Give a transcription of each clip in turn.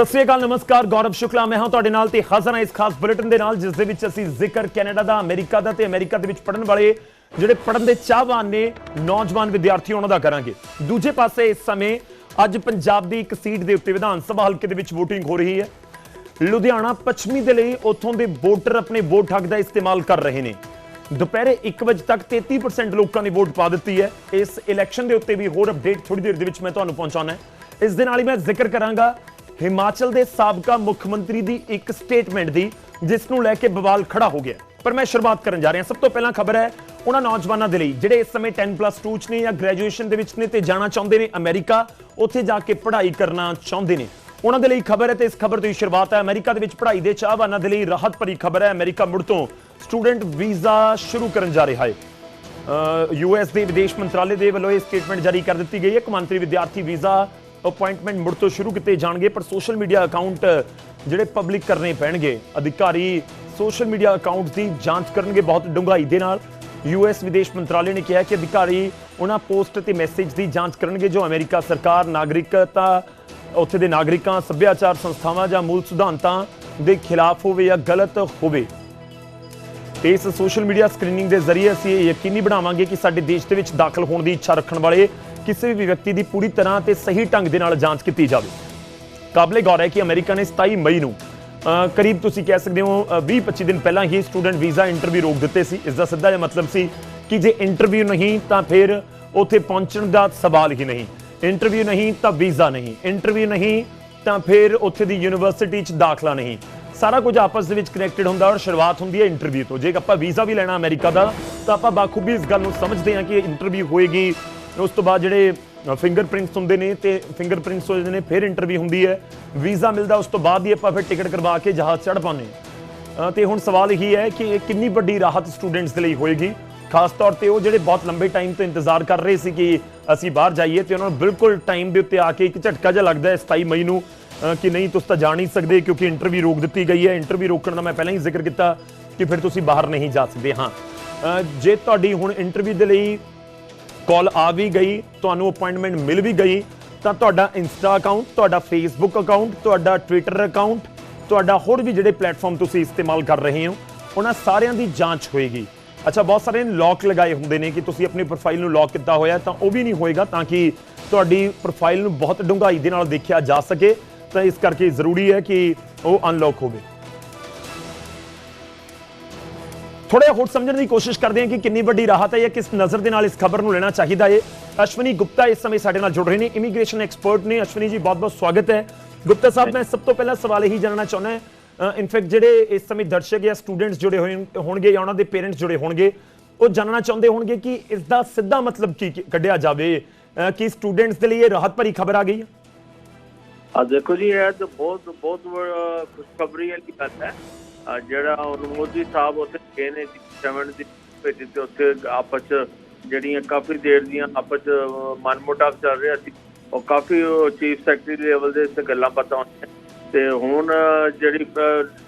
ਸਤਿ ਸ੍ਰੀ ਅਕਾਲ, ਨਮਸਕਾਰ, ਗੌਰਵ ਸ਼ੁਕਲਾ, ਮੈਂ ਹਾਂ ਤੁਹਾਡੇ ਨਾਲ ਤੇ ਹਾਜ਼ਰ ਹਾਂ ਇਸ ਖਾਸ ਬੁਲੇਟਿਨ ਦੇ ਨਾਲ, ਜਿਸ ਦੇ ਵਿੱਚ ਅਸੀਂ ਜ਼ਿਕਰ ਕੈਨੇਡਾ ਦਾ, ਅਮਰੀਕਾ ਦਾ ਤੇ ਅਮਰੀਕਾ ਦੇ ਵਿੱਚ ਪੜਨ ਵਾਲੇ ਜਿਹੜੇ ਪੜਨ ਦੇ ਚਾਹਵਾਨ ਨੇ ਨੌਜਵਾਨ ਵਿਦਿਆਰਥੀ, ਉਹਨਾਂ ਦਾ ਕਰਾਂਗੇ। ਦੂਜੇ ਪਾਸੇ ਇਸ ਸਮੇਂ ਅੱਜ ਪੰਜਾਬ ਦੀ ਇੱਕ ਸੀਟ ਦੇ ਉੱਤੇ ਵਿਧਾਨ ਸਭਾ ਹਲਕੇ ਦੇ ਵਿੱਚ VOTING ਹੋ ਰਹੀ ਹੈ। ਲੁਧਿਆਣਾ ਪੱਛਮੀ ਦੇ ਲਈ ਉੱਥੋਂ ਦੇ ਵੋਟਰ ਆਪਣੇ ਵੋਟ ਹੱਕ ਦਾ ਇਸਤੇਮਾਲ ਕਰ ਰਹੇ ਨੇ। ਦੁਪਹਿਰੇ 1 ਵਜੇ ਤੱਕ 33% ਲੋਕਾਂ ਨੇ ਵੋਟ ਪਾ ਦਿੱਤੀ ਹੈ। ਇਸ ਇਲੈਕਸ਼ਨ ਦੇ ਉੱਤੇ ਵੀ ਹੋਰ ਅਪਡੇਟ ਥੋੜੀ ਦੇਰ ਦੇ ਵਿੱਚ ਮੈਂ ਤੁਹਾਨੂੰ ਪਹੁੰਚਾਉਣਾ ਹੈ। ਇਸ ਦੇ ਨਾਲ ਹੀ ਮੈਂ ਜ਼ਿਕਰ ਕਰਾਂਗਾ ਹਿਮਾਚਲ ਦੇ ਸਾਬਕਾ ਮੁੱਖ ਮੰਤਰੀ ਦੀ ਇੱਕ ਸਟੇਟਮੈਂਟ ਦੀ, ਜਿਸ ਨੂੰ ਲੈ ਕੇ ਬਵਾਲ ਖੜਾ ਹੋ ਗਿਆ। ਪਰ ਮੈਂ ਸ਼ੁਰੂਆਤ ਕਰਨ ਜਾ ਰਿਹਾ ਸਭ ਤੋਂ ਪਹਿਲਾਂ ਖਬਰ ਹੈ, ਉਹਨਾਂ ਨੌਜਵਾਨਾਂ ਦੇ ਲਈ, ਜਿਹੜੇ ਇਸ ਸਮੇਂ 10+2 ਚ ਨੇ ਜਾਂ ਗ੍ਰੈਜੂਏਸ਼ਨ ਦੇ ਵਿੱਚ ਨੇ ਤੇ ਜਾਣਾ ਚਾਹੁੰਦੇ ਨੇ ਅਮਰੀਕਾ, ਉੱਥੇ ਜਾ ਕੇ ਪੜ੍ਹਾਈ ਕਰਨਾ ਚਾਹੁੰਦੇ ਨੇ। ਉਹਨਾਂ ਦੇ ਲਈ ਖਬਰ ਹੈ ਤੇ ਇਸ ਖਬਰ ਦੀ ਸ਼ੁਰੂਆਤ ਹੈ। ਅਮਰੀਕਾ ਦੇ ਵਿੱਚ ਪੜ੍ਹਾਈ ਦੇ ਚਾਹਵਾਨਾਂ ਦੇ ਲਈ ਰਾਹਤ ਭਰੀ ਖਬਰ ਹੈ। ਅਮਰੀਕਾ ਮੁੜ ਤੋਂ ਸਟੂਡੈਂਟ ਵੀਜ਼ਾ ਸ਼ੁਰੂ ਕਰਨ ਜਾ ਰਿਹਾ ਹੈ। ਯੂਐਸ ਦੇ ਵਿਦੇਸ਼ ਮੰਤਰਾਲੇ ਦੇ ਵੱਲੋਂ ਇਹ ਸਟੇਟਮੈਂਟ ਜਾਰੀ ਕਰ ਦਿੱਤੀ ਗਈ ਹੈ। ਕੌਮਾਂਤਰੀ ਵਿਦਿਆਰਥੀ ਵੀਜ਼ਾ ਅਪਾਇੰਟਮੈਂਟ ਮੁੜ ਤੋਂ ਸ਼ੁਰੂ ਕੀਤੇ ਜਾਣਗੇ, ਪਰ ਸੋਸ਼ਲ ਮੀਡੀਆ ਅਕਾਊਂਟ ਜਿਹੜੇ ਪਬਲਿਕ ਕਰਨੇ ਪੈਣਗੇ, ਅਧਿਕਾਰੀ ਸੋਸ਼ਲ ਮੀਡੀਆ ਅਕਾਊਂਟ ਦੀ ਜਾਂਚ ਕਰਨਗੇ ਬਹੁਤ ਡੂੰਘਾਈ ਦੇ ਨਾਲ। ਯੂਐਸ ਵਿਦੇਸ਼ ਮੰਤਰਾਲੇ ਨੇ ਕਿਹਾ ਕਿ ਅਧਿਕਾਰੀ ਉਹਨਾਂ ਪੋਸਟ ਤੇ ਮੈਸੇਜ ਦੀ ਜਾਂਚ ਕਰਨਗੇ, ਜੋ ਅਮਰੀਕਾ ਸਰਕਾਰ, ਨਾਗਰਿਕਤਾ, ਉੱਥੇ ਦੇ ਨਾਗਰਿਕਾਂ, ਸੱਭਿਆਚਾਰ ਸੰਸਥਾਵਾਂ ਜਾਂ ਮੂਲ ਸਿਧਾਂਤਾਂ ਦੇ ਖਿਲਾਫ ਹੋਵੇ ਜਾਂ ਗਲਤ ਹੋਵੇ। ਤੇ ਇਸ ਸੋਸ਼ਲ ਮੀਡੀਆ ਸਕਰੀਨਿੰਗ ਦੇ ਜ਼ਰੀਏ ਅਸੀਂ ਇਹ ਯਕੀਨੀ ਬਣਾਵਾਂਗੇ ਕਿ ਸਾਡੇ ਦੇਸ਼ ਦੇ ਵਿੱਚ ਦਾਖਲ ਹੋਣ ਦੀ ਇੱਛਾ ਰੱਖਣ ਵਾਲੇ ਕਿਸੇ ਵੀ ਵਿਅਕਤੀ ਦੀ ਪੂਰੀ ਤਰ੍ਹਾਂ ਤੇ ਸਹੀ ਢੰਗ ਦੇ ਨਾਲ ਜਾਂਚ ਕੀਤੀ ਜਾਵੇ। ਕਾਬਲੇ ਗੌਰ ਹੈ ਕਿ ਅਮਰੀਕਾ ਨੇ 27 ਮਈ ਨੂੰ ਕਰੀਬ ਤੁਸੀਂ ਕਹਿ ਸਕਦੇ ਹੋ 20-25 ਦਿਨ ਪਹਿਲਾਂ ਹੀ ਸਟੂਡੈਂਟ ਵੀਜ਼ਾ ਇੰਟਰਵਿਊ ਰੋਕ ਦਿੱਤੇ ਸੀ। ਇਸ ਦਾ ਸਿੱਧਾ ਜਿਹਾ ਮਤਲਬ ਸੀ ਕਿ ਜੇ ਇੰਟਰਵਿਊ ਨਹੀਂ ਤਾਂ ਫਿਰ ਉੱਥੇ ਪਹੁੰਚਣ ਦਾ ਸਵਾਲ ਹੀ ਨਹੀਂ। ਇੰਟਰਵਿਊ ਨਹੀਂ ਤਾਂ ਵੀਜ਼ਾ ਨਹੀਂ। ਇੰਟਰਵਿਊ ਨਹੀਂ ਤਾਂ ਫਿਰ ਉੱਥੇ ਦੀ ਯੂਨੀਵਰਸਿਟੀ 'ਚ ਦਾਖਲਾ ਨਹੀਂ। ਸਾਰਾ ਕੁਝ ਆਪਸ ਦੇ ਵਿੱਚ ਕਨੈਕਟਡ ਹੁੰਦਾ ਔਰ ਸ਼ੁਰੂਆਤ ਹੁੰਦੀ ਹੈ ਇੰਟਰਵਿਊ ਤੋਂ। ਜੇ ਆਪਾਂ ਵੀਜ਼ਾ ਵੀ ਲੈਣਾ ਅਮਰੀਕਾ ਦਾ, ਤਾਂ ਆਪਾਂ ਬਾਖੂਬੀ ਇਸ ਗੱਲ ਨੂੰ ਸਮਝਦੇ ਹਾਂ ਕਿ ਇੰਟਰਵਿਊ ਹੋਏਗੀ ਉਸ ਤੋਂ ਬਾਅਦ ਜਿਹੜੇ ਫਿੰਗਰਪ੍ਰਿੰਟਸ ਹੁੰਦੇ ਨੇ ਤੇ ਫਿੰਗਰਪ੍ਰਿੰਟਸ ਹੋ ਜਾਂਦੇ ਨੇ ਫਿਰ ਇੰਟਰਵਿਊ ਹੁੰਦੀ ਹੈ। ਵੀਜ਼ਾ ਮਿਲਦਾ ਉਸ ਤੋਂ ਬਾਅਦ ਹੀ ਆਪਾਂ ਫਿਰ ਟਿਕਟ ਕਰਵਾ ਕੇ ਜਹਾਜ਼ ਚੜ੍ਹ ਪਾਉਂਦੇ ਹਾਂ। ਅ, ਤੇ ਹੁਣ ਸਵਾਲ ਇਹੀ ਹੈ ਕਿ ਇਹ ਕਿੰਨੀ ਵੱਡੀ ਰਾਹਤ ਸਟੂਡੈਂਟਸ ਦੇ ਲਈ ਹੋਏਗੀ? ਖਾਸ ਤੌਰ ਤੇ ਉਹ ਜਿਹੜੇ ਬਹੁਤ ਲੰਬੇ ਟਾਈਮ ਤੋਂ ਇੰਤਜ਼ਾਰ ਕਰ ਰਹੇ ਸੀ ਕਿ ਅਸੀਂ ਬਾਹਰ ਜਾਈਏ ਤੇ ਉਹਨਾਂ ਨੂੰ ਬਿਲਕੁਲ ਟਾਈਮ ਦੇ ਉੱਤੇ ਆ ਕੇ ਇੱਕ ਝਟਕਾ ਜਿਹਾ ਲੱਗਦਾ ਹੈ 27 ਮਈ ਨੂੰ ਕਿ ਨਹੀਂ ਤੁਸੀਂ ਤਾਂ ਜਾ ਨਹੀਂ ਸਕਦੇ ਕਿਉਂਕਿ ਇੰਟਰਵਿਊ ਰੋਕ ਦਿੱਤੀ ਗਈ ਹੈ। ਇੰਟਰਵਿਊ ਰੋਕਣ ਦਾ ਮੈਂ ਪਹਿਲਾਂ ਹੀ ਜ਼ਿਕਰ ਕੀਤਾ ਕਿ ਫਿਰ ਤੁਸੀਂ ਬਾਹਰ ਨਹੀਂ ਜਾ ਸਕਦੇ ਹਾਂ। ਜੇ ਤੁਹਾਡੀ ਹੁਣ ਇੰਟਰਵਿਊ ਦੇ ਲਈ ਕਾਲ ਆ ਵੀ ਗਈ, ਤੁਹਾਨੂੰ ਅਪਾਇੰਟਮੈਂਟ ਮਿਲ ਵੀ ਗਈ, ਤਾਂ ਤੁਹਾਡਾ ਇੰਸਟਾ ਅਕਾਊਂਟ ਤੁਹਾਡਾ ਫੇਸਬੁੱਕ ਅਕਾਊਂਟ ਤੁਹਾਡਾ ਟਵਿੱਟਰ ਅਕਾਊਂਟ ਤੁਹਾਡਾ ਹੋਰ ਵੀ ਜਿਹੜੇ ਪਲੇਟਫਾਰਮ ਤੁਸੀਂ ਇਸਤੇਮਾਲ ਕਰ ਰਹੇ ਹੋ, ਉਹਨਾਂ ਸਾਰਿਆਂ ਦੀ ਜਾਂਚ ਹੋਏਗੀ। ਅੱਛਾ, ਬਹੁਤ ਸਾਰੇ ਲੌਕ ਲਗਾਏ ਹੁੰਦੇ ਨੇ ਕਿ ਤੁਸੀਂ ਆਪਣੀ ਪ੍ਰੋਫਾਈਲ ਨੂੰ ਲੌਕ ਕੀਤਾ ਹੋਇਆ, ਤਾਂ ਉਹ ਵੀ ਨਹੀਂ ਹੋਏਗਾ ਤਾਂ ਕਿ ਤੁਹਾਡੀ ਪ੍ਰੋਫਾਈਲ ਨੂੰ ਬਹੁਤ ਡੂੰਘਾਈ ਦੇ ਨਾਲ ਦੇਖਿਆ ਜਾ ਸਕੇ, ਤਾਂ ਇਸ ਕਰਕੇ ਜ਼ਰੂਰੀ ਹੈ ਕਿ ਉਹ ਅਨਲੌਕ ਹੋਵੇ। ਥੋੜਾ ਹੋਰ ਸਮਝਣ ਦੀ ਕੋਸ਼ਿਸ਼ ਕਰਦੇ ਹਾਂ ਕਿ ਕਿੰਨੀ ਵੱਡੀ ਰਾਹਤ ਹੈ ਜਾਂ ਕਿਸ ਨਜ਼ਰ ਦੇ ਨਾਲ ਇਸ ਖਬਰ ਨੂੰ ਲੈਣਾ ਚਾਹੀਦਾ ਹੈ। ਅਸ਼ਵਨੀ ਗੁਪਤਾ ਇਸ ਸਮੇਂ ਸਾਡੇ ਨਾਲ ਜੁੜ ਰਹੇ ਨੇ। ਇਮੀਗ੍ਰੇਸ਼ਨ ਐਕਸਪਰਟ ਨੇ ਅਸ਼ਵਨੀ ਜੀ ਬਹੁਤ-ਬਹੁਤ ਸਵਾਗਤ ਹੈ। ਗੁਪਤਾ ਸਾਹਿਬ ਮੈਂ ਸਭ ਤੋਂ ਪਹਿਲਾਂ ਸਵਾਲ ਇਹੀ ਜਾਣਨਾ ਚਾਹੁੰਦਾ ਹਾਂ ਇਨਫੈਕਟ ਜਿਹੜੇ ਇਸ ਸਮੇਂ ਦਰਸ਼ਕ ਜਾਂ ਸਟੂਡੈਂਟਸ ਜੁੜੇ ਹੋਏ ਹੋਣਗੇ ਜਾਂ ਉਹਨਾਂ ਦੇ ਪੇਰੈਂਟਸ ਜੁੜੇ ਹੋਣਗੇ ਉਹ ਜਾਣਨਾ ਚਾਹੁੰਦੇ ਹੋਣਗੇ ਕਿ ਇਸ ਦਾ ਸਿੱਧਾ ਮਤਲਬ ਕੀ ਕੱਢਿਆ ਜਾਵੇ। ਕਿ ਸਟੂਡੈਂਟਸ ਦੇ ਲਈ ਇਹ ਰਾਹਤ ਭਰੀ ਖਬਰ ਆ ਗਈ ਹੈ? ਆ ਦੇਖੋ ਜੀ ਇਹ ਤਾਂ ਬਹੁਤ ਬਹੁਤ ਖੁਸ਼ਖਬਰੀ ਵਾਲੀ ਗੱਲ ਹੈ। ਜਿਹੜਾ ਮੋਦੀ ਸਾਹਿਬ ਉੱਥੇ ਗਏ ਨੇ ਸੈਵਨ ਦੀ ਭੇਜੀ ਤੇ ਉੱਥੇ ਆਪਸ 'ਚ ਜਿਹੜੀਆਂ ਕਾਫੀ ਦੇਰ ਦੀਆਂ ਆਪਸ 'ਚ ਮਨਮੋਟਾਵ ਚੱਲ ਰਿਹਾ ਸੀ, ਉਹ ਕਾਫੀ ਚੀਫ ਸੈਕਟਰੀ ਲੈਵਲ ਦੇ ਉੱਤੇ ਗੱਲਾਂ ਬਾਤਾਂ ਹੋਈਆਂ। ਤੇ ਹੁਣ ਜਿਹੜੀ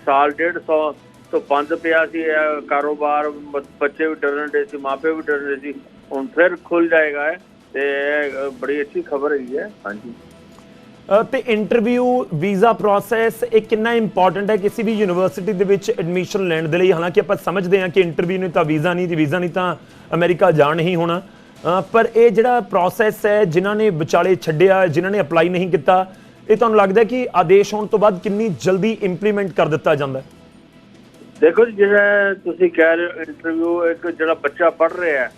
ਸਾਲ ਡੇਢ ਸੌ ਤੋਂ ਬੰਦ ਪਿਆ ਸੀ, ਇਹ ਕਾਰੋਬਾਰ ਬੱਚੇ ਵੀ ਡਰਨ ਦੇ ਸੀ ਮਾਪੇ ਵੀ ਡਰਨ ਦੇ ਸੀ, ਹੁਣ ਫਿਰ ਖੁੱਲ ਜਾਏਗਾ ਤੇ ਬੜੀ ਅੱਛੀ ਖਬਰ ਹੈਗੀ ਹੈ। ਹਾਂਜੀ। ਤੇ ਇੰਟਰਵਿਊ ਵੀਜ਼ਾ ਪ੍ਰੋਸੈਸ ਇਹ ਕਿੰਨਾ ਇੰਪੋਰਟੈਂਟ ਹੈ ਕਿਸੇ ਵੀ ਯੂਨੀਵਰਸਿਟੀ ਦੇ ਵਿੱਚ ਐਡਮਿਸ਼ਨ ਲੈਣ ਦੇ ਲਈ? ਹਾਲਾਂਕਿ ਆਪਾਂ ਸਮਝਦੇ ਹਾਂ ਕਿ ਇੰਟਰਵਿਊ ਨਹੀਂ ਤਾਂ ਵੀਜ਼ਾ ਨਹੀਂ ਤੇ ਵੀਜ਼ਾ ਨਹੀਂ ਤਾਂ ਅਮਰੀਕਾ ਜਾਣ ਹੀ ਹੋਣਾ। ਪਰ ਇਹ ਜਿਹੜਾ ਪ੍ਰੋਸੈਸ ਹੈ ਜਿਨ੍ਹਾਂ ਨੇ ਵਿਚਾਲੇ ਛੱਡਿਆ ਜਿਨ੍ਹਾਂ ਨੇ ਅਪਲਾਈ ਨਹੀਂ ਕੀਤਾ ਇਹ ਤੁਹਾਨੂੰ ਲੱਗਦਾ ਕਿ ਆਦੇਸ਼ ਹੋਣ ਤੋਂ ਬਾਅਦ ਕਿੰਨੀ ਜਲਦੀ ਇੰਪਲੀਮੈਂਟ ਕਰ ਦਿੱਤਾ ਜਾਂਦਾ ਹੈ? ਦੇਖੋ ਜੀ ਜਿਹੜਾ ਤੁਸੀਂ ਕਹਿ ਰਹੇ ਹੋ ਇੰਟਰਵਿਊ ਇੱਕ ਜਿਹੜਾ ਬੱਚਾ ਪੜ ਰਿਹਾ ਹੈ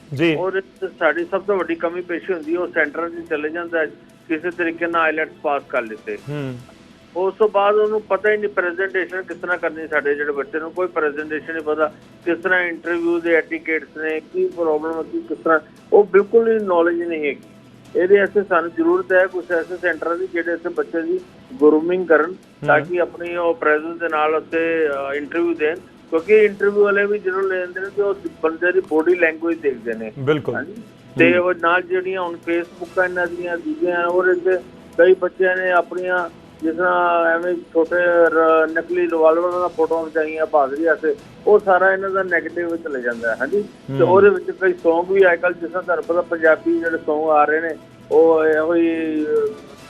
'ਚ ਸਾਡੀ ਸਭ ਤੋਂ ਵੱਡੀ ਕਮੀ ਪੇਸ਼ੀ ਹੁੰਦੀ ਹੈ ਉਹ ਸੈਂਟਰ 'ਚ ਚਲੇ ਜਾਂਦਾ ਹੈ। ਕਿਸੇ ਤਰੀਕੇ ਨਾਲ ਆਈਲੈਟਸ ਪਾਸ ਕਰ ਲਿੱਤੇ। ਹੂੰ। ਉਸ ਤੋਂ ਬਾਅਦ ਉਹਨੂੰ ਪਤਾ ਹੀ ਨਹੀਂ ਪ੍ਰੈਜੈਂਟੇਸ਼ਨ ਕਿਸ ਤਰ੍ਹਾਂ ਕਰਨੀ ਸਾਡੇ ਜਿਹੜੇ ਬੱਚੇ ਨੂੰ ਕੋਈ ਪ੍ਰੈਜੈਂਟੇਸ਼ਨ ਨਹੀਂ ਪਤਾ ਕਿਸ ਤਰ੍ਹਾਂ ਇੰਟਰਵਿਊ ਦੇ ਐਟੀਕੇਟਸ ਨੇ ਕੀ ਪ੍ਰੋਬਲਮ ਹੈ ਕੀ ਕਿਸ ਤਰ੍ਹਾਂ ਉਹ ਬਿਲਕੁਲ ਹੀ ਨੌਲੇਜ ਨਹੀਂ ਹੈਗੀ। ਇਹਦੇ ਵਾਸਤੇ ਸਾਨੂੰ ਜ਼ਰੂਰਤ ਹੈ ਕੁਝ ਐਸੇ ਸੈਂਟਰ ਦੀ ਜਿਹੜੇ ਇਸ ਬੱਚੇ ਦੀ ਗਰੂਮਿੰਗ ਕਰਨ ਤਾਂ ਕਿ ਆਪਣੀ ਉਹ ਪ੍ਰੈਜ਼ੈਂਸ ਦੇ ਨਾਲ ਉੱਤੇ ਇੰਟਰਵਿਊ ਦੇਣ। ਕਿਉਂਕਿ ਇੰਟਰਵਿਊ ਵਾਲੇ ਵੀ ਜਦੋਂ ਲੈਂਦੇ ਨੇ ਤੇ ਉਹ ਬੰਦੇ ਦੀ ਬੋਡੀ ਲੈਂਗੁਏਜ ਦੇਖਦੇ ਨੇ। ਬਿਲਕੁਲ। ਹਾਂਜੀ। ਤੇ ਉਹ ਨਾਲ ਜਿਹੜੀਆਂ ਹੁਣ ਫੇਸਬੁੱਕ ਇਹਨਾਂ ਦੀਆਂ ਦੂਜੀਆਂ ਉਹਦੇ ਤੇ ਕਈ ਬੱਚਿਆਂ ਨੇ ਆਪਣੀਆਂ ਜਿਸ ਤਰ੍ਹਾਂ ਐਵੇਂ ਛੋਟੇ ਨਕਲੀ ਰਿਵਾਲਵਰ ਦਾ ਫੋਟੋਆਂ ਖਿਚਾਈਆਂ ਬਹਾਦਰੀ ਵਾਸਤੇ ਉਹ ਸਾਰਾ ਇਹਨਾਂ ਦਾ 네ਗੇਟਿਵ ਵਿੱਚ ਚਲੇ ਜਾਂਦਾ ਹੈ ਹਾਂਜੀ? ਤੇ ਉਹਦੇ ਵਿੱਚ ਕਈ Song ਵੀ ਅੱਜਕੱਲ ਜਿਸ ਤਰ੍ਹਾਂ ਤੁਹਾਨੂੰ ਪਤਾ ਪੰਜਾਬੀ ਜਿਹੜੇ Song ਆ ਰਹੇ ਨੇ ਉਹ ਇਹੋ ਹੀ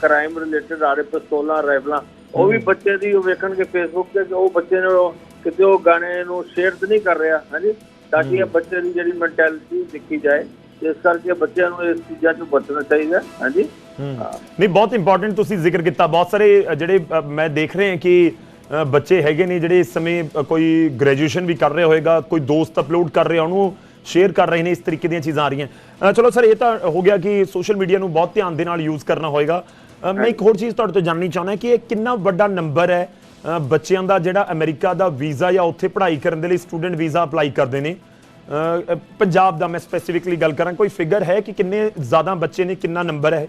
ਕ੍ਰਾਈਮ ਰਿਲੇਟਡ ਆ ਰਹੇ ਪਿਸਤੌਲਾਂ ਰਾਈਫਲਾਂ ਉਹ ਵੀ ਬੱਚੇ ਦੀ ਉਹ ਵੇਖਣਗੇ ਫੇਸਬੁੱਕ ਤੇ ਉਹ ਬੱਚੇ ਨੇ ਕਿਤੇ ਉਹ ਗਾਣੇ ਨੂੰ ਸ਼ੇਅਰ ਤਾਂ ਨਹੀਂ ਕਰ ਰਿਹਾ ਹਾਂਜੀ? ਤਾਂ ਕਿ ਇਹ ਬੱਚੇ ਦੀ ਜਿਹੜੀ ਮੈਂਟੈਲਿਟੀ ਦੇਖੀ ਜਾਏ। ਇਸ ਕਰਕੇ ਬੱਚਿਆਂ ਨੂੰ ਇਸ ਚੀਜ਼ਾਂ ਤੋਂ ਬਚਣਾ ਚਾਹੀਦਾ। ਹਾਂਜੀ। ਨਹੀਂ ਬਹੁਤ ਇੰਪੋਰਟੈਂਟ ਤੁਸੀਂ ਜ਼ਿਕਰ ਕੀਤਾ। ਬਹੁਤ ਸਾਰੇ ਜਿਹੜੇ ਮੈਂ ਦੇਖ ਰਹੇ ਹਾਂ ਕਿ ਬੱਚੇ ਹੈਗੇ ਨੇ ਜਿਹੜੇ ਇਸ ਸਮੇਂ ਕੋਈ ਗ੍ਰੈਜੂਏਸ਼ਨ ਵੀ ਕਰ ਰਿਹਾ ਹੋਵੇਗਾ ਕੋਈ ਦੋਸਤ ਅਪਲੋਡ ਕਰ ਰਿਹਾ ਉਹਨੂੰ ਸ਼ੇਅਰ ਕਰ ਰਹੇ ਨੇ ਇਸ ਤਰੀਕੇ ਦੀਆਂ ਚੀਜ਼ਾਂ ਆ ਰਹੀਆਂ। ਚਲੋ ਸਰ ਇਹ ਤਾਂ ਹੋ ਗਿਆ ਕਿ ਸੋਸ਼ਲ ਮੀਡੀਆ ਨੂੰ ਬਹੁਤ ਧਿਆਨ ਦੇ ਨਾਲ ਯੂਜ਼ ਕਰਨਾ ਹੋਏਗਾ। ਮੈਂ ਇੱਕ ਹੋਰ ਚੀਜ਼ ਤੁਹਾਡੇ ਤੋਂ ਜਾਣਨੀ ਚਾਹੁੰਦਾ ਕਿ ਇਹ ਕਿੰਨਾ ਵੱਡਾ ਨੰਬਰ ਹੈ ਬੱਚਿਆਂ ਦਾ ਜਿਹੜਾ ਅਮਰੀਕਾ ਦਾ ਵੀਜ਼ਾ ਜਾਂ ਉੱਥੇ ਪੜ੍ਹਾਈ ਕਰਨ ਦੇ ਲਈ ਸਟੂਡੈਂਟ ਵੀਜ਼ਾ ਅਪਲਾਈ ਕਰਦੇ ਨੇ। ਪੰਜਾਬ ਦਾ ਮੈਂ ਸਪੈਸੀਫਿਕਲੀ ਗੱਲ ਕਰਾਂ ਕੋਈ ਫਿਗਰ ਹੈ ਕਿ ਕਿੰਨੇ ਜ਼ਿਆਦਾ ਬੱਚੇ ਨੇ ਕਿੰਨਾ ਨੰਬਰ ਹੈ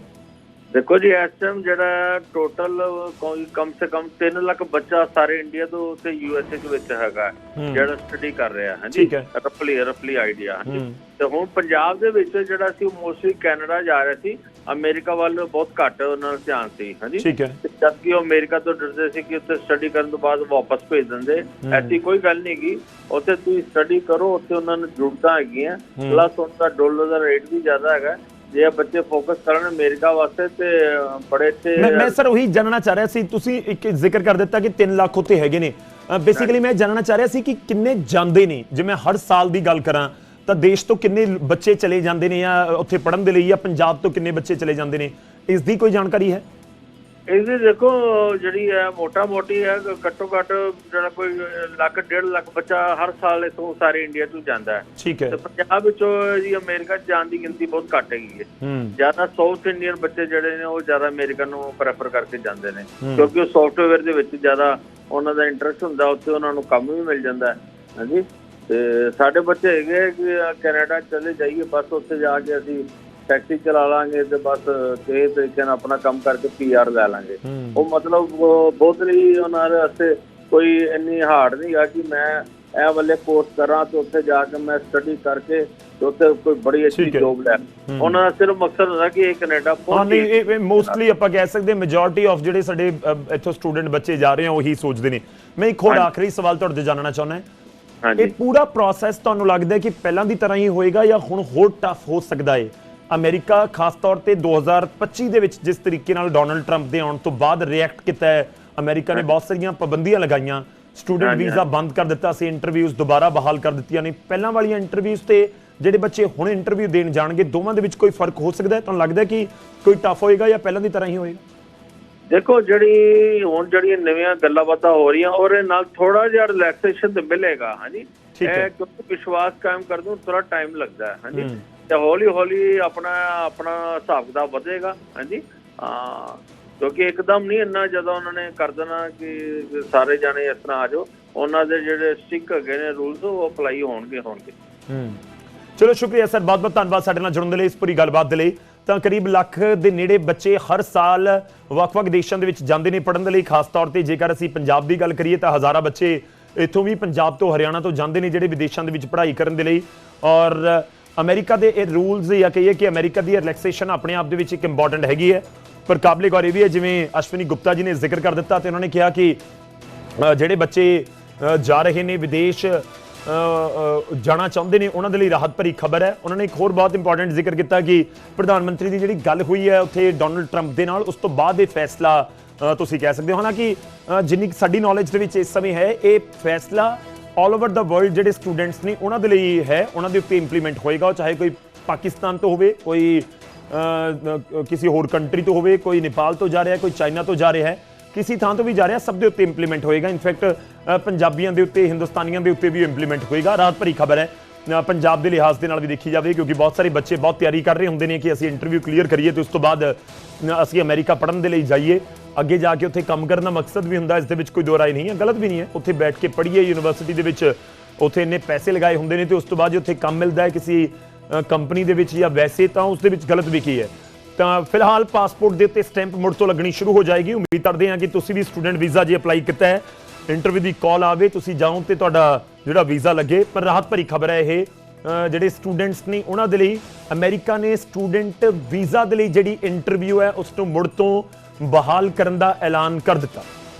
ਦੇਖੋ ਜੀ ਇਸ ਟਾਈਮ ਜਿਹੜਾ ਟੋਟਲ ਕੋਈ ਕਮ ਸੇ ਕਮ 3 ਲੱਖ ਬੱਚਾ ਸਾਰੇ ਇੰਡੀਆ ਤੋਂ ਤੇ ਯੂਐਸਏ ਦੇ ਵਿੱਚ ਹੈਗਾ। ਜਿਹੜਾ ਸਟੱਡੀ ਕਰ ਰਿਹਾ ਹੈ। ਰਫਲੀ ਰਫਲੀ ਆਈਡੀਆ ਹੂੰ। ਤੇ ਹੁਣ ਪੰਜਾਬ ਦੇ ਵਿੱਚ ਜਿਹੜਾ ਸੀ ਮੋਸਟਲੀ ਕੈਨੇਡਾ ਜਾ ਰਿਹਾ ਸੀ ਅਮਰੀਕਾ ਵੱਲ ਬਹੁਤ ਘੱਟ ਉਹਨਾਂ ਦਾ ਧਿਆਨ ਸੀ ਹਾਂਜੀ ਜਦ ਕਿ ਉਹ ਅਮਰੀਕਾ ਤੋਂ ਡਰਦੇ ਸੀ ਕਿ ਉੱਥੇ ਸਟੱਡੀ ਕਰਨ ਤੋਂ ਬਾਅਦ ਵਾਪਸ ਭੇਜ ਦਿੰਦੇ। ਐਸੀ ਕੋਈ ਗੱਲ ਨਹੀਂ ਗੀ। ਉੱਥੇ ਤੁਸੀਂ ਸਟੱਡੀ ਕਰੋ ਉੱਥੇ ਉਹਨਾਂ ਨੂੰ ਜ਼ਰੂਰਤਾਂ ਹੈਗੀਆਂ। ਪਲੱਸ ਉਹਨਾਂ ਦਾ ਡਾਲਰ ਦਾ ਰੇਟ ਵੀ ਜ਼ਿਆਦਾ ਹੈਗਾ। ਜੇ ਬੱਚੇ ਫੋਕਸ ਕਰਨ ਅਮਰੀਕਾ ਵਾਸਤੇ ਤੇ ਬੜੇ ਤੇ ਮੈਂ ਮੈਂ ਸਰ ਉਹੀ ਜਾਣਨਾ ਚਾਹ ਰਿਹਾ ਸੀ। ਤੁਸੀਂ ਇੱਕ ਜ਼ਿਕਰ ਕਰ ਦਿੱਤਾ ਕਿ 3 ਲੱਖ ਉੱਤੇ ਹੈਗੇ ਨੇ। ਬੇਸਿਕਲੀ ਮੈਂ ਜਾਣਨਾ ਚਾਹ ਰਿਹਾ ਸੀ ਕਿ ਕਿੰਨੇ ਜਾਂਦੇ ਨੇ? ਜੇ ਮੈਂ ਹਰ ਸਾਲ ਦੀ ਗੱਲ ਕਰਾਂ ਤਾਂ ਦੇਸ਼ ਤੋਂ ਕਿੰਨੇ ਬੱਚੇ ਚਲੇ ਜਾਂਦੇ ਨੇ ਜਾਂ ਉੱਥੇ ਪੜ੍ਹਨ ਦੇ ਲਈ ਜਾਂ ਪੰਜਾਬ ਤੋਂ ਕਿੰਨੇ ਬੱਚੇ ਚਲੇ ਜਾਂਦੇ ਨੇ? ਇਸ ਦੀ ਕੋਈ ਜਾਣਕਾਰੀ ਹੈ? ਇਹਦੀ ਦੇਖੋ ਜਿਹੜੀ ਹੈ ਮੋਟਾ ਮੋਟੀ ਹੈ ਘੱਟੋ ਘੱਟ ਜਿਹੜਾ ਕੋਈ ਲੱਖ ਡੇਢ ਲੱਖ ਬੱਚਾ ਹਰ ਸਾਲ ਇਥੋਂ ਸਾਰੇ ਇੰਡੀਆ ਤੋਂ ਜਾਂਦਾ ਹੈ। ਠੀਕ ਹੈ। ਤੇ ਪੰਜਾਬ ਵਿੱਚੋਂ ਜੀ ਅਮਰੀਕਾ ਜਾਣ ਦੀ ਗਿਣਤੀ ਬਹੁਤ ਘੱਟ ਹੈਗੀ ਹੈ। ਜ਼ਿਆਦਾ ਸਾਊਥ ਇੰਡੀਅਨ ਬੱਚੇ ਜਿਹੜੇ ਨੇ ਉਹ ਜ਼ਿਆਦਾ ਅਮਰੀਕਾ ਨੂੰ ਪ੍ਰੈਫਰ ਕਰਕੇ ਜਾਂਦੇ ਨੇ। ਕਿਉਂਕਿ ਉਹ ਸੌਫਟਵੇਅਰ ਦੇ ਵਿੱਚ ਜ਼ਿਆਦਾ ਉਹਨਾਂ ਦਾ ਇੰਟਰਸਟ ਹੁੰਦਾ ਉੱਥੇ ਉਹਨਾਂ ਨੂੰ ਕੰਮ ਵੀ ਮਿਲ ਜਾਂਦਾ ਹੈ। ਹਾਂਜੀ। ਤੇ ਸਾਡੇ ਬੱਚੇ ਹੈਗੇ ਕਿ ਕੈਨੇਡਾ ਚਲੇ ਜਾਈਏ ਬਸ ਉੱਥੇ ਜਾ ਕੇ ਅਸੀਂ ਟੈਕਸੀ ਚਲਾ ਲਾਂਗੇ ਤੇ ਬਸ ਕਿਸੇ ਤਰੀਕੇ ਨਾਲ ਆਪਣਾ ਕੰਮ ਕਰਕੇ ਪੀਆਰ ਲੈ ਲਾਂਗੇ। ਉਹ ਮਤਲਬ ਬਹੁਤ ਲਈ ਉਹਨਾਂ ਦੇ ਵਾਸਤੇ ਕੋਈ ਇੰਨੀ ਹਾਰਡ ਨਹੀਂ ਗਾ ਕਿ ਮੈਂ ਇਹ ਵਾਲੇ ਕੋਰਸ ਕਰਾਂ ਤੇ ਉੱਥੇ ਜਾ ਕੇ ਮੈਂ ਸਟੱਡੀ ਕਰਕੇ ਤੇ ਉੱਥੇ ਕੋਈ ਬੜੀ ਅੱਛੀ। ਜੋਬ ਲੈ। ਉਹਨਾਂ ਦਾ ਸਿਰਫ ਮਕਸਦ ਹੁੰਦਾ ਕਿ ਇਹ ਕੈਨੇਡਾ ਹਾਂ ਪਹੁੰਚ ਨਹੀਂ ਇਹ ਮੋਸਟਲੀ ਆਪਾਂ ਕਹਿ ਸਕਦੇ ਮੈਜੋਰਿਟੀ ਆਫ ਜਿਹੜੇ ਸਾਡੇ ਇੱਥੋਂ ਸਟੂਡੈਂਟ ਬੱਚੇ ਜਾ ਰਹੇ ਆ ਉਹੀ ਸੋਚਦੇ ਨੇ। ਮੈਂ ਇੱਕ ਹੋਰ ਆਖਰੀ ਸਵਾਲ ਤੁਹਾਡੇ ਤੋਂ ਜਾਣਨਾ ਚਾਹੁੰਦਾ ਹਾਂ। ਇਹ ਪੂਰਾ ਪ੍ਰੋਸੈਸ ਤੁਹਾਨੂੰ ਲੱਗਦਾ ਹੈ ਕਿ ਪਹਿਲਾਂ ਦੀ ਤਰ੍ਹਾਂ ਹੀ ਹੋਏਗਾ ਜਾਂ ਹੁਣ ਹੋਰ ਟਫ ਹੋ ਸਕਦਾ ਹੈ? ਅਮਰੀਕਾ ਖਾਸ ਤੌਰ ਤੇ 2025 ਦੇ ਵਿੱਚ ਜਿਸ ਤਰੀਕੇ ਨਾਲ ਡੋਨਲਡ ਟਰੰਪ ਦੇ ਆਉਣ ਤੋਂ ਬਾਅਦ ਰਿਐਕਟ ਕੀਤਾ ਹੈ ਅਮਰੀਕਾ ਨੇ ਬਹੁਤ ਸਾਰੀਆਂ ਪਾਬੰਦੀਆਂ ਲਗਾਈਆਂ। ਸਟੂਡੈਂਟ ਵੀਜ਼ਾ ਬੰਦ ਕਰ ਦਿੱਤਾ ਸੀ ਇੰਟਰਵਿਊਜ਼ ਦੁਬਾਰਾ ਬਹਾਲ ਕਰ ਦਿੱਤੀਆਂ ਨੇ। ਪਹਿਲਾਂ ਵਾਲੀਆਂ ਇੰਟਰਵਿਊਜ਼ ਤੇ ਜਿਹੜੇ ਬੱਚੇ ਹੁਣ ਇੰਟਰਵਿਊ ਦੇਣ ਜਾਣਗੇ ਦੋਵਾਂ ਦੇ ਵਿੱਚ ਕੋਈ ਫ਼ਰਕ ਹੋ ਸਕਦਾ ਹੈ? ਤੁਹਾਨੂੰ ਲੱਗਦਾ ਕਿ ਕੋਈ ਟਫ ਹੋਏਗਾ ਜਾਂ ਪਹਿਲਾਂ ਦੀ ਤਰ੍ਹਾਂ ਹੀ ਹੋਏਗਾ? ਦੇਖੋ ਜਿਹੜੀ ਹੁਣ ਜਿਹੜੀਆਂ ਨਵੀਆਂ ਗੱਲਾਂ ਬਾਤਾਂ ਹੋ ਰਹੀਆਂ ਉਹਦੇ ਨਾਲ ਥੋੜਾ ਜਿਹਾ ਰਿਲੈਕਸੇਸ਼ਨ ਤੇ ਮਿਲੇਗਾ ਹਾਂਜੀ। ਇਹ ਕਿਉਂਕਿ ਵਿਸ਼ਵਾਸ ਕਾਇਮ ਕਰਨ ਨੂੰ ਥੋੜਾ ਟਾਈਮ ਲੱਗਦਾ ਹੈ ਹਾਂਜੀ। ਤੇ ਹੌਲੀ ਹੌਲੀ ਆਪਣਾ ਆਪਣਾ ਹਿਸਾਬ ਕਿਤਾਬ ਵਧੇਗਾ, ਹਾਂਜੀ? ਹਾਂ, ਕਿਉਂਕਿ ਇੱਕਦਮ ਨਹੀਂ ਇੰਨਾ ਜਦੋਂ ਉਹਨਾਂ ਨੇ ਕਰ ਦੇਣਾ ਕਿ ਸਾਰੇ ਜਾਣੇ ਇਸ ਤਰ੍ਹਾਂ ਆ ਜਾਓ, ਉਹਨਾਂ ਦੇ ਜਿਹੜੇ ਸਟਿਕ ਹੈਗੇ ਨੇ ਰੂਲਸ ਉਹ ਅਪਲਾਈ ਹੋਣਗੇ ਹੋਣਗੇ। ਹੂੰ। ਚਲੋ, ਸ਼ੁਕਰੀਆ ਸਰ ਬਹੁਤ ਬਹੁਤ ਧੰਨਵਾਦ ਸਾਡੇ ਨਾਲ ਜੁੜਨ ਦੇ ਲਈ ਇਸ ਪੂਰੀ ਗੱਲਬਾਤ ਦੇ ਲਈ। ਤਾਂ ਕਰੀਬ ਲੱਖ ਦੇ ਨੇੜੇ ਬੱਚੇ ਹਰ ਸਾਲ ਵੱਖ-ਵੱਖ ਦੇਸ਼ਾਂ ਦੇ ਵਿੱਚ ਜਾਂਦੇ ਨੇ ਪੜ੍ਹਨ ਦੇ ਲਈ, ਖਾਸ ਤੌਰ ਤੇ ਜੇਕਰ ਅਸੀਂ ਪੰਜਾਬ ਦੀ ਗੱਲ ਕਰੀਏ ਤਾਂ ਹਜ਼ਾਰਾਂ ਬੱਚੇ ਇੱਥੋਂ ਵੀ ਪੰਜਾਬ ਤੋਂ ਹਰਿਆਣਾ ਤੋਂ ਜਾਂਦੇ ਨੇ, ਜਿਹੜੇ ਵਿਦੇਸ਼ਾਂ ਦੇ ਵਿੱਚ ਪੜ੍ਹਾਈ ਕਰਨ ਦੇ ਲਈ। ਔਰ ਅਮਰੀਕਾ ਦੇ ਇਹ ਰੂਲਸ ਜਾਂ ਕਹੀਏ ਕਿ ਅਮਰੀਕਾ ਦੀ ਰਿਲੈਕਸੇਸ਼ਨ ਆਪਣੇ ਆਪ ਦੇ ਵਿੱਚ ਇੱਕ ਇੰਪੋਰਟੈਂਟ ਹੈਗੀ ਹੈ। ਪਰ ਕਾਬਲੇ ਗੌਰ ਇਹ ਵੀ ਹੈ, ਜਿਵੇਂ ਅਸ਼ਵਨੀ ਗੁਪਤਾ ਜੀ ਨੇ ਜ਼ਿਕਰ ਕਰ ਦਿੱਤਾ ਤੇ ਉਹਨਾਂ ਨੇ ਕਿਹਾ ਕਿ ਜਿਹੜੇ ਬੱਚੇ ਜਾ ਰਹੇ ਨੇ ਵਿਦੇਸ਼ ਜਾਣਾ ਚਾਹੁੰਦੇ ਨੇ, ਉਹਨਾਂ ਦੇ ਲਈ ਰਾਹਤ ਭਰੀ ਖਬਰ ਹੈ। ਉਹਨਾਂ ਨੇ ਇੱਕ ਹੋਰ ਬਹੁਤ ਇੰਪੋਰਟੈਂਟ ਜ਼ਿਕਰ ਕੀਤਾ ਕਿ ਪ੍ਰਧਾਨ ਮੰਤਰੀ ਦੀ ਜਿਹੜੀ ਗੱਲ ਹੋਈ ਹੈ, ਉੱਥੇ ਡੋਨਲਡ ਟਰੰਪ ਦੇ ਨਾਲ, ਉਸ ਤੋਂ ਬਾਅਦ ਇਹ ਫੈਸਲਾ ਤੁਸੀਂ ਕਹਿ ਸਕਦੇ ਹੋ। ਹਾਲਾਂਕਿ ਜਿੰਨੀ ਕੁ ਸਾਡੀ ਨੌਲੇਜ ਦੇ ਵਿੱਚ ਇਸ ਸਮੇਂ ਹੈ, ਇਹ ਫੈਸਲਾ ਆਲ ਓਵਰ ਦਾ ਵਰਲਡ ਜਿਹੜੇ ਸਟੂਡੈਂਟਸ ਨੇ ਉਹਨਾਂ ਦੇ ਲਈ ਹੈ, ਉਹਨਾਂ ਦੇ ਉੱਤੇ ਇੰਪਲੀਮੈਂਟ ਹੋਏਗਾ, ਉਹ ਚਾਹੇ ਕੋਈ ਪਾਕਿਸਤਾਨ ਤੋਂ ਹੋਵੇ, ਕੋਈ ਕਿਸੇ ਹੋਰ ਕੰਟਰੀ ਤੋਂ ਹੋਵੇ, ਕੋਈ ਨੇਪਾਲ ਤੋਂ ਜਾ ਰਿਹਾ, ਕੋਈ ਚਾਈਨਾ ਤੋਂ ਜਾ ਰਿਹਾ ਹੈ ਕਿਸੇ ਥਾਂ ਤੋਂ ਵੀ ਜਾ ਰਿਹਾ, ਸਭ ਦੇ ਉੱਤੇ ਇੰਪਲੀਮੈਂਟ ਹੋਏਗਾ। ਇਨਫੈਕਟ ਪੰਜਾਬੀਆਂ ਦੇ ਉੱਤੇ, ਹਿੰਦੁਸਤਾਨੀਆਂ ਦੇ ਉੱਤੇ ਵੀ ਇੰਪਲੀਮੈਂਟ ਹੋਏਗਾ। ਰਾਤ ਭਰੀ ਖਬਰ ਹੈ। ਪੰਜਾਬ ਦੇ ਲਿਹਾਜ਼ ਦੇ ਨਾਲ ਵੀ ਦੇਖੀ ਜਾਵੇ, ਕਿਉਂਕਿ ਬਹੁਤ ਸਾਰੇ ਬੱਚੇ ਬਹੁਤ ਤਿਆਰੀ ਕਰ ਰਹੇ ਹੁੰਦੇ ਨੇ ਕਿ ਅਸੀਂ ਇੰਟਰਵਿਊ ਕਲੀਅਰ ਕਰੀਏ ਤੇ ਉਸ ਤੋਂ ਬਾਅਦ ਅਸੀਂ ਅਮਰੀਕਾ ਪੜ੍ਹਨ ਦੇ ਲਈ ਜਾਈਏ। ਅੱਗੇ ਜਾ ਕੇ ਉੱਥੇ ਕੰਮ ਕਰਨ ਦਾ ਮਕਸਦ ਵੀ ਹੁੰਦਾ, ਇਸ ਦੇ ਵਿੱਚ ਕੋਈ ਦੋ ਰਾਏ ਨਹੀਂ ਹੈ, ਗਲਤ ਵੀ ਨਹੀਂ ਹੈ। ਉੱਥੇ ਬੈਠ ਕੇ ਪੜ੍ਹੀਏ, ਯੂਨੀਵਰਸਿਟੀ ਦੇ ਵਿੱਚ ਉੱਥੇ ਇੰਨੇ ਪੈਸੇ ਲਗਾਏ ਹੁੰਦੇ ਨੇ ਤੇ ਉਸ ਤੋਂ ਬਾਅਦ ਜੇ ਉੱਥੇ ਕੰਮ ਮਿਲਦਾ ਹੈ ਕਿਸੇ ਕੰਪਨੀ ਦੇ ਵਿੱਚ ਜਾਂ ਵੈਸੇ ਤਾਂ ਉਸ ਦੇ ਵਿੱਚ ਗਲਤ ਵੀ ਕੀ ਹੈ? ਤਾਂ ਫਿਲਹਾਲ ਪਾਸਪੋਰਟ ਦੇ ਉੱਤੇ ਸਟੈਂਪ ਮੁੜ ਤੋਂ ਲੱਗਣੀ ਸ਼ੁਰੂ ਹੋ ਜਾਏਗੀ। ਉਮੀਦ ਕਰਦੇ ਹਾਂ ਕਿ ਤੁਸੀਂ ਵੀ ਸਟੂਡੈਂਟ ਵੀਜ਼ਾ ਜੇ ਅਪਲਾਈ ਕੀਤਾ ਹੈ। ਇੰਟਰਵਿਊ ਦੀ ਕਾਲ ਆਵੇ, ਤੁਸੀਂ ਜਾਓ ਤੇ ਤੁਹਾਡਾ ਜਿਹੜਾ ਵੀਜ਼ਾ ਲੱਗੇ। ਪਰ ਰਾਹਤ ਭਰੀ ਖਬਰ ਹੈ ਇਹ ਜਿਹੜੇ ਸਟੂਡੈਂਟਸ ਨੇ ਉਹਨਾਂ ਦੇ ਲਈ, ਅਮਰੀਕਾ ਨੇ ਸਟੂਡੈਂਟ ਵੀਜ਼ਾ ਦੇ ਲਈ ਜਿਹੜੀ ਇੰਟਰਵਿਊ ਹੈ, ਉਸ ਨੂੰ ਮੁੜ ਤੋਂ ਬਹਾਲ ਕਰਨ ਦਾ ਐਲਾਨ ਕਰ ਦਿੱਤਾ।